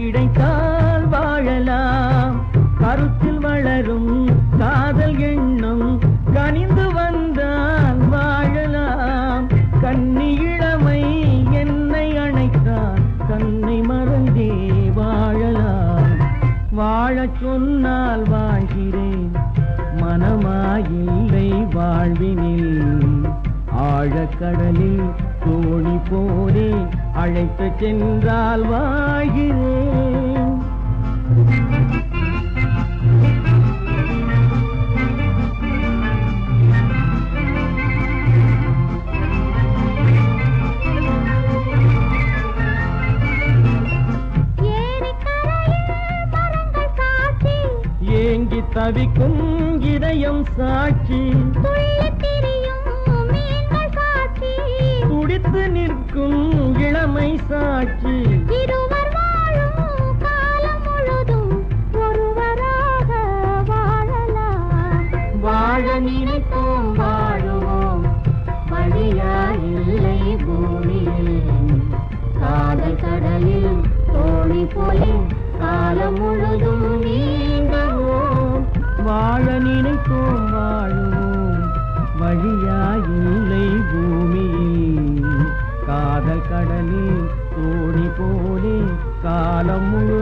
கிடைத்தால் வாழலாம். கருத்தில் வளரும் காதல் எண்ணம் கனிந்து வந்தால் வாழலாம். கண்ணி இளமை என்னை அணைத்தால் கண்ணை மறந்தே வாழலாம். வாழச் சொன்னால் வாழ்கிறேன் மனமாயில்லை வாழ்வினில். ஆழக்கடலில் தோணி போரே அழைத்து சென்றால் காட்சி. ஏங்கி தவிக்கும் இதயம் சாட்சி. துடித்து நிற்கும் இளமை சாட்சி. இருவர் வாழும் காலம் முழுதும் ஒருவராக வாழலாம். வாழ நினைப்போம் வாழுவோம். வழியா இல்லை பூமியில். காதல் கடலில் தோணி போலே காலம் முழுதும் நீங்குவோம் வாழ நினைப்போம் வாழுவோம். வழியாயில்லை பூமியில் காதல் கடலில்